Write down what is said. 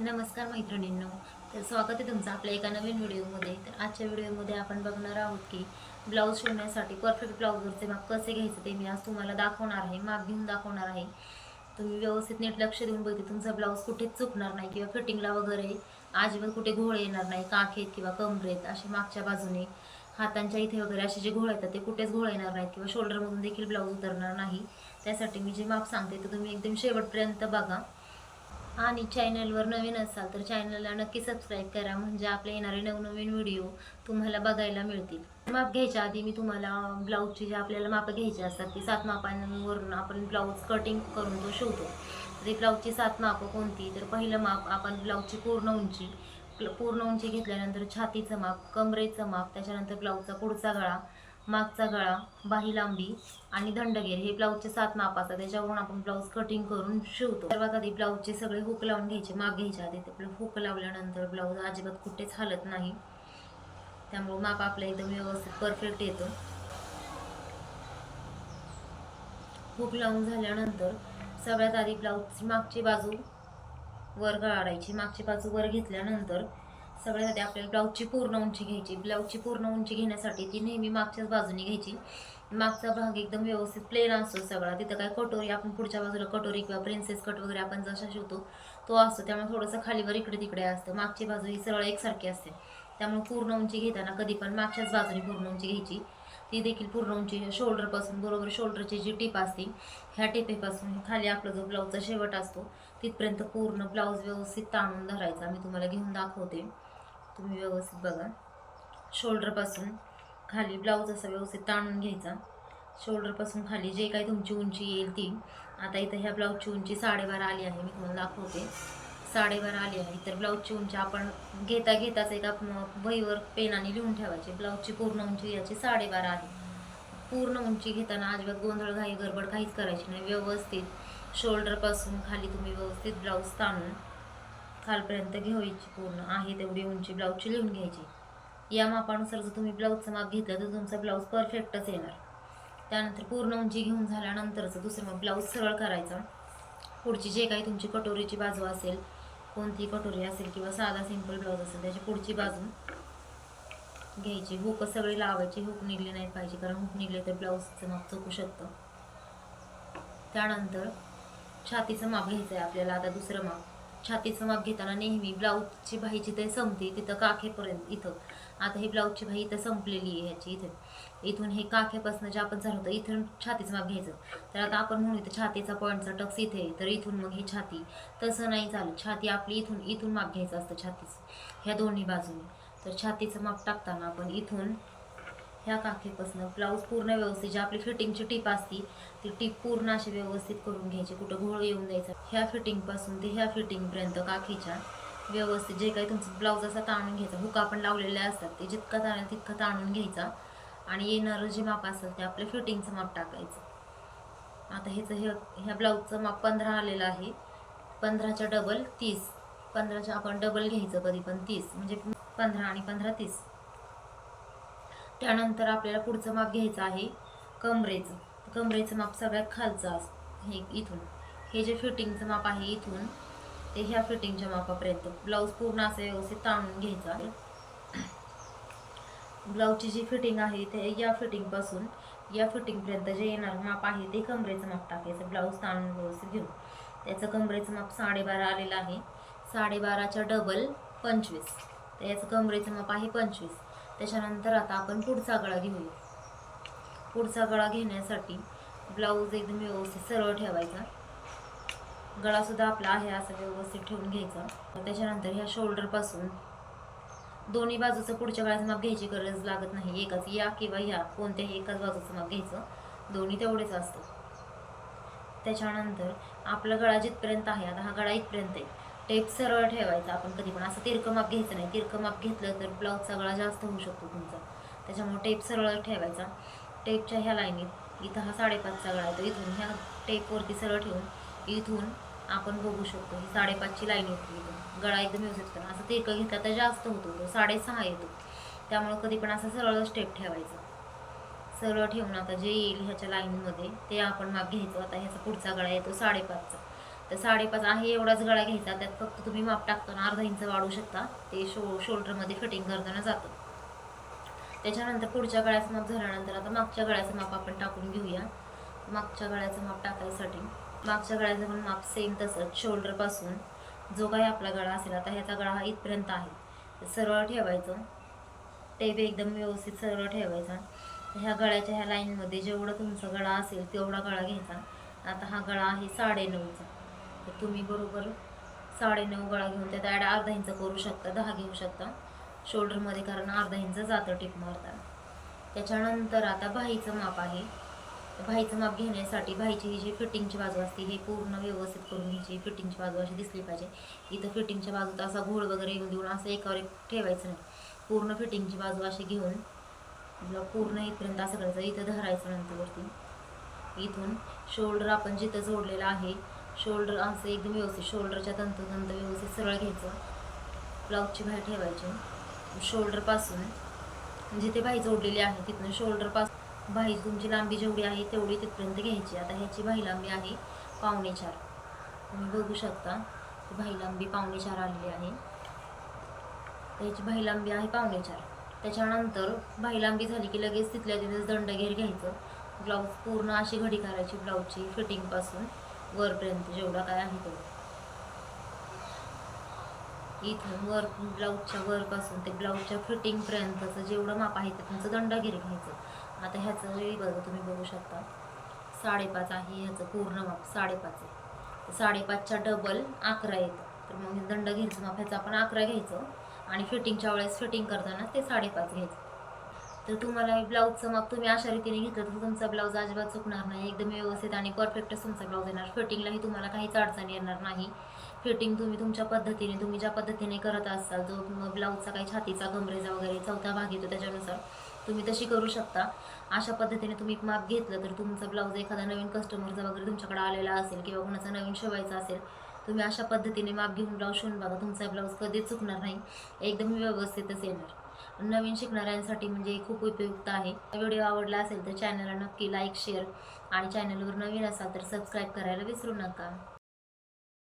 नमस्कार मैत्रिणींनो तर स्वागत आहे तुमचं आपल्या एका नवीन व्हिडिओमध्ये. तर आजच्या व्हिडिओमध्ये आपण बघणार आहोत की ब्लाऊज शिवण्यासाठी परफेक्ट ब्लाऊजवरचे माप कसे घ्यायचे ते मी आज तुम्हाला दाखवणार आहे माप घेऊन दाखवणार आहे. तुम्ही व्यवस्थित नीट लक्ष देऊन बघितले तुमचा ब्लाऊज कुठेच चुकणार नाही किंवा फिटिंगला वगैरे अजिबात कुठे घोळ येणार नाही काखेत किंवा कमरेत असे मागच्या बाजूने हातांच्या इथे वगैरे असे जे घोळ येतात ते कुठेच घोळ येणार नाहीत किंवा शोल्डरमधून देखील ब्लाऊज उतरणार नाही. त्यासाठी मी जे माप सांगते ते तुम्ही एकदम शेवटपर्यंत बघा. आणि चॅनलवर नवीन असाल तर चॅनलला नक्की सबस्क्राईब करा. म्हणजे आपले येणारे नवनवीन व्हिडिओ तुम्हाला बघायला मिळतील. माप घ्यायच्या आधी मी तुम्हाला ब्लाऊजची जे आपल्याला मापं घ्यायची असतात ती सात मापांवरून आपण ब्लाऊज कटिंग करून तो शिवतो. ते ब्लाऊजची सात मापं कोणती? तर पहिलं माप आपण ब्लाऊजची पूर्ण उंची पूर्ण उंची घेतल्यानंतर छातीचं माप कमरेचं माप त्याच्यानंतर ब्लाऊजचा पुढचा गळा मागचा गळा बाही लांबी आणि दंडगेर हे ब्लाऊजचे सात माप असतात. त्याच्यावरून आपण ब्लाऊज कटिंग करून शिवतो. सर्वात आधी ब्लाऊजचे सगळे हुक लावून घ्यायचे माप घ्यायचे आधी. ते हुक लावल्यानंतर ब्लाऊज अजिबात कुठेच हालत नाही. त्यामुळे माप आपलं एकदम व्यवस्थित परफेक्ट येतं. हुक लावून झाल्यानंतर सगळ्यात आधी ब्लाऊजची मागची बाजू वर गाळायची मागची बाजू वर घेतल्यानंतर सगळ्यासाठी आपल्याला ब्लाऊजची पूर्ण उंची घ्यायची. ब्लाऊजची पूर्ण उंची घेण्यासाठी ती नेहमी मागच्याच बाजूने घ्यायची. मागचा भाग एकदम व्यवस्थित प्लेन असतो सगळा. तिथं काय कटोरी आपण पुढच्या बाजूला कटोरी किंवा प्रिन्सेस कट वगैरे आपण जसा शिवतो तो असतो. त्यामुळे थोडंसं खालीवर इकडे तिकडे असतं. मागची बाजू ही सरळ एकसारखी असते. त्यामुळे पूर्ण उंची घेताना कधी पण मागच्याच बाजूने पूर्ण उंची घ्यायची. ती देखील पूर्ण उंची शोल्डरपासून बरोबर शोल्डरची जी टीप असते ह्या टिपेपासून खाली आपला जो ब्लाऊजचा शेवट असतो तिथपर्यंत पूर्ण ब्लाऊज व्यवस्थित ताणून धरायचा. मी तुम्हाला घेऊन दाखवते. तुम्ही व्यवस्थित बघा. शोल्डरपासून खाली ब्लाऊज असा व्यवस्थित ताणून घ्यायचा. शोल्डरपासून खाली जे काही तुमची उंची येईल ती. आता इथं ह्या ब्लाऊजची उंची साडेबारा आली आहे मी तुम्हाला दाखवते. साडेबारा आली आहे तर ब्लाऊजची उंची आपण घेता घेताच एका वहीवर पेनाने लिहून ठेवायची. ब्लाऊजची पूर्ण उंची याची साडेबारा आहे. पूर्ण उंची घेताना अजिबात गोंधळ घाई गडबड काहीच करायची नाही. व्यवस्थित शोल्डरपासून खाली तुम्ही व्यवस्थित ब्लाऊज ताणून खालपर्यंत घ्यायची पूर्ण. आहे तेवढी उंची ब्लाऊजची लिहून घ्यायची. या मापानुसार जर तुम्ही ब्लाऊजचं माप घेतलं तर तुमचा ब्लाऊज परफेक्टच येणार. त्यानंतर पूर्ण उंची घेऊन झाल्यानंतरचं दुसरं मग ब्लाऊज सरळ करायचा. पुढची जे काही तुमची कटोरीची बाजू असेल कोणती कटोरी असेल किंवा साधा सिंपल ब्लाऊज असेल त्याची पुढची बाजू घ्यायची. हुक सगळी लावायची हुक निघली नाही पाहिजे कारण हुक निघले तर ब्लाऊजचं माप चुकू शकतं. त्यानंतर छातीचं माप घ्यायचं आहे आपल्याला. आता दुसरं माप. छातीचं माप घेताना नेहमी ब्लाऊजची भाई जिथे संपते तिथं काखेपर्यंत इथं. आता ही ब्लाऊजची भाई इथं संपलेली आहे ह्याची इथे. इथून हे काखेपासून जे आपण झालं होतं इथून छातीचं माप घ्यायचं. तर आता आपण म्हणू इथं छातीचा पॉईंटचा टक्स इथे आहे, तर इथून मग ही छाती. तसं नाही चालत. छाती आपली इथून इथून माप घ्यायचं असतं छातीचं. ह्या दोन्ही बाजूने. तर छातीचं माप टाकताना आपण इथून ह्या काखेपासून ब्लाऊज पूर्ण व्यवस्थित जी आपली फिटिंगची टीप असती ती टीप पूर्ण अशी व्यवस्थित करून घ्यायची. कुठं घोळ येऊन द्यायचा. ह्या फिटिंगपासून ते ह्या फिटिंगपर्यंत काखेच्या व्यवस्थित जे काही तुमचं ब्लाऊज असा ताणून घ्यायचा. हुका पण लावलेले असतात ते जितकं ताण तितकं ताणून घ्यायचा. आणि येणारं जे माप असेल ते आपलं फिटिंगचं माप टाकायचं. आता ह्याचं हे ह्या ब्लाऊजचं माप पंधरा आलेलं आहे. पंधराच्या डबल तीस. पंधराच्या आपण डबल घ्यायचं कधी पण तीस. म्हणजे पंधरा आणि पंधरा तीस. त्यानंतर आपल्याला पुढचं माप घ्यायचं आहे. कमरेचं. कमरेचं माप सगळ्यात खालचं असतं हे इथून. हे जे फिटिंगचं माप आहे इथून ते ह्या फिटिंगच्या मापापर्यंत. ब्लाऊज पूर्ण असं व्यवस्थित ताणून घ्यायचं आहे. ब्लाऊजची जी फिटिंग आहे ते या फिटिंगपासून या फिटिंगपर्यंत जे येणार माप आहे ते कमरेचं माप टाकायचं. ब्लाऊज ताणून व्यवस्थित घेऊन. त्याचं कमरेचं माप साडेबारा आलेलं आहे. साडेबाराच्या डबल पंचवीस. तर याचं कमरेचं माप आहे पंचवीस. त्याच्यानंतर आता आपण पुढचा गळा घेऊया. पुढचा गळा घेण्यासाठी ब्लाऊज एकदम व्यवस्थित सरळ ठेवायचा. गळासुद्धा आपला आहे असं व्यवस्थित ठेवून घ्यायचा. त्याच्यानंतर ह्या शोल्डरपासून दोन्ही बाजूचं पुढच्या गळ्याचं माप घ्यायची गरज लागत नाही. एकाच या किंवा ह्या. कोणत्याही एकाच बाजूचं माप घ्यायचं. दोन्ही तेवढेच असतं त्याच्यानंतर आपला गळा जिथपर्यंत आहे आता हा गळा इथपर्यंत आहे. टेप सरळ ठेवायचा. आपण कधी पण असं तिरकं माप घ्यायचं नाही. तिरकं माप घेतलं तर ब्लाऊजचा सगळा जास्त होऊ शकतो तुमचा. त्याच्यामुळे टेप सरळ ठेवायचा. टेपच्या ह्या लाईनीत इथं हा साडेपाचचा गळा आहे. तो इथून ह्या टेपवरती सरळ ठेवून इथून आपण बघू शकतो. ही साडेपाचची लाईन येते इथून. गळा एकदम व्यवस्थित करतो असं तिरकं घेतला तर जास्त होतो तो. साडेसहा येतो. त्यामुळं कधी पण असं सरळ स्टेप ठेवायचं. सरळ ठेवून आता जे येईल ह्याच्या लाईनमध्ये ते आपण माप घ्यायचं. आता ह्याचा पुढचा गळा येतो साडेपाचचा. तर साडेपाच आहे एवढाच गळा घ्यायचा. त्यात फक्त तुम्ही माप टाकताना अर्धा इंच वाढू शकता. ते शो शोल्डरमध्ये फिटिंग करताना जातं. त्याच्यानंतर पुढच्या गळ्याचं माप झाल्यानंतर आता मागच्या गळ्याचं माप आपण टाकून घेऊया. मागच्या गळ्याचं माप टाकायसाठी मागच्या गळ्याचं पण माप सेम तसंच शोल्डरपासून जो काही आपला गळा असेल आता ह्याचा गळा हा इथपर्यंत आहे. सरळ ठेवायचं. टेप एकदम व्यवस्थित सरळ ठेवायचा. ह्या गळ्याच्या ह्या लाईनमध्ये जेवढं तुमचा गळा असेल तेवढा गळा घ्यायचा. आता हा गळा आहे साडेनऊचा. तर तुम्ही बरोबर साडेनऊ गळा घेऊन त्यात ॲड अर्धा इंच करू शकता दहा घेऊ शकता. शोल्डरमध्ये कारण अर्धा इंच जातं टिप मारताना. त्याच्यानंतर आता बाहीचं माप आहे. बाहीचं माप घेण्यासाठी बाहीची ही जी फिटिंगची बाजू असते हे पूर्ण व्यवस्थित करून घ्यायची. फिटिंगची बाजू अशी दिसली पाहिजे. इथं फिटिंगच्या बाजूत असा घोळ वगैरे येऊन देऊन असं एकावर एक ठेवायचं नाही. पूर्ण फिटिंगची बाजू अशी घेऊन आपलं पूर्ण इथपर्यंत असं करायचं. इथं धरायचं नंतर वरती. इथून शोल्डर आपण जिथं जोडलेलं आहे शोल्डर असं एकदम व्यवस्थित शोल्डरच्या तंतोतंत व्यवस्थित सरळ घ्यायचं. ब्लाऊजची बाहेर ठेवायची. शोल्डरपासून जिथे म्हणजे बाही जोडलेली आहे तिथून शोल्डरपासून बाही तुमची लांबी जेवढी आहे तेवढी तिथपर्यंत घ्यायची. आता ह्याची बाही लांबी आहे पावणे चार. तुम्ही बघू शकता बाही लांबी पावणे चार आलेली आहे. त्याची बाही लांबी आहे पावणे चार. त्याच्यानंतर बाही लांबी झाली की लगेच तिथल्या तिथेच दंडघेर घ्यायचं. ब्लाऊज पूर्ण अशी घडी करायची ब्लाऊजची फिटिंगपासून वरपर्यंत जेवढा काय आहे तो इथून वर ब्लाऊजच्या वरपासून ते ब्लाऊजच्या फिटिंगपर्यंतचं जेवढं माप आहे ते तुमचं दंडगिरी घ्यायचं. आता ह्याचं बघा तुम्ही बघू शकता. साडेपाच आहे ह्याचं पूर्ण माप साडेपाच आहे. साडेपाचच्या डबल अकरा येतं. तर मग दंडगिरीचं माप ह्याचं आपण अकरा घ्यायचं. आणि फिटिंगच्या वेळेस फिटिंग करताना ते साडेपाच घ्यायचं. तर तुम्हाला ब्लाऊजचं माप तुम्ही अशा रीतीने घेतलं तर तुमचा ब्लाऊज अजिबात चुकणार नाही. एकदम व्यवस्थित आणि परफेक्टच तुमचा ब्लाऊज येणार. फिटिंगलाही तुम्हाला काहीच अडचण येणार नाही. फिटिंग तुम्ही तुमच्या पद्धतीने तुम्ही ज्या पद्धतीने करत असाल जो मग ब्लाऊजचा काही छातीचा गमरेजा वगैरे चौथा भाग येतो त्याच्यानुसार तुम्ही तशी करू शकता. अशा पद्धतीने तुम्ही एक माप घेतलं तर तुमचा ब्लाऊज एखादा नवीन कस्टमरचा वगैरे तुमच्याकडे आलेला असेल किंवा कोणाचा नवीन शिवायचा असेल तुम्ही अशा पद्धतीने माप घेऊन ब्लाऊज शिवून बघा. तुमचा ब्लाऊज कधीच चुकणार नाही. एकदम व्यवस्थितच येणार. नवीन शिकणाऱ्यांसाठी म्हणजे खूप उपयुक्त आहे. व्हिडिओ आवडला असेल तर चॅनलला नक्की लाईक शेअर आणि चॅनलवर नवीन असाल तर सबस्क्राईब करायला विसरू नका.